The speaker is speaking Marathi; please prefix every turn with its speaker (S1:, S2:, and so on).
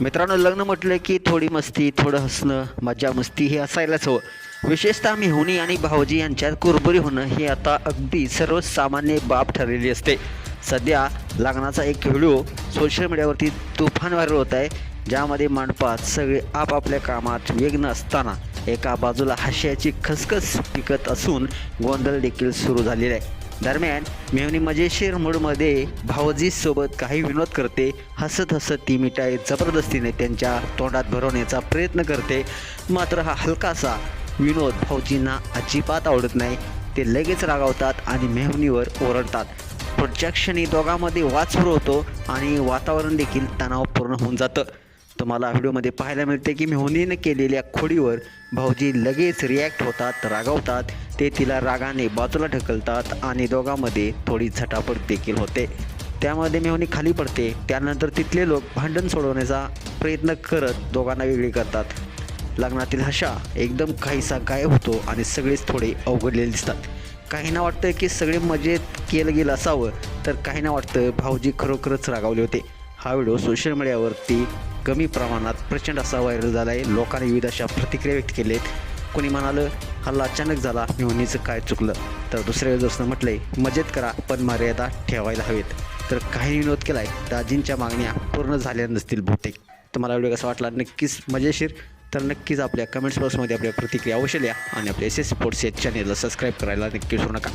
S1: मित्रांनो लग्न म्हटलं की थोडी मस्ती थोडं हसणं मजा मस्ती हे असायलाच हवं. विशेषतः मेहुणी आणि भाऊजी यांच्यात कुरबुरी होणं ही आता अगदी सर्वसामान्य बाब ठरलेली असते. सध्या लग्नाचा एक व्हिडिओ सोशल मीडियावरती तुफान व्हायरल होत आहे ज्यामध्ये मंडपात सगळे आपापल्या कामात वेग्न असताना एका बाजूला हास्याची खसखस पिकत असून गोंधळ देखील सुरू झालेला आहे. दरम्यान मेवणी मजेशीर म्हणजे मूडमध्ये भावजीसोबत काही विनोद करते हसत हसत ती मिठाई जबरदस्तीने त्यांच्या तोंडात भरवण्याचा प्रयत्न करते. मात्र हा हलकासा विनोद भाऊजींना अजिबात आवडत नाही. ते लगेच रागावतात आणि मेहनीवर ओरडतात. पुढच्या क्षणी दोघांमध्ये वाद सुरू होतो आणि वातावरण देखील तणावपूर्ण होऊन जातं. तुम्हाला व्हिडिओमध्ये पाहायला मिळते की मेहुनीने केलेल्या खोडीवर भाऊजी लगेच रिॲक्ट होतात रागावतात. ते तिला रागाने बाजूला ढकलतात आणि दोघांमध्ये थोडी झटापट देखील होते. त्यामध्ये मेहुनी खाली पडते. त्यानंतर तिथले लोक भांडण सोडवण्याचा प्रयत्न करत दोघांना वेगळी करतात. लग्नातील हशा एकदम काहीसा गायब होतो आणि सगळेच थोडे अवघडलेले दिसतात. काहींना वाटतं की सगळे मजेत केलं गेलं असावं तर काहींना वाटतं भाऊजी खरोखरच रागावले होते. हा व्हिडिओ सोशल मीडियावरती कमी प्रमाणात प्रचंड असा व्हायरल झाला आहे लोकांनी विविध अशा प्रतिक्रिया व्यक्त केल्या आहेत कोणी म्हणालं हल्ला अचानक झाला मेहुनीचं काय चुकलं? तर दुसऱ्या दिवसानं म्हटलंय मजेत करा पण मर्यादा ठेवायला हवेत. तर काही विनोद केलाय दाजींच्या मागण्या पूर्ण झाल्या नसतील बहुतेक. तुम्हाला व्हिडिओ कसा वाटला? नक्कीच मजेशीर. तर नक्कीच आपल्या कमेंट्स बॉक्समध्ये आपल्या प्रतिक्रिया अवश्य लिहा आणि आपल्या एस एस स्पोर्ट्स या चॅनेलला सबस्क्राईब करायला नक्की विसरू नका.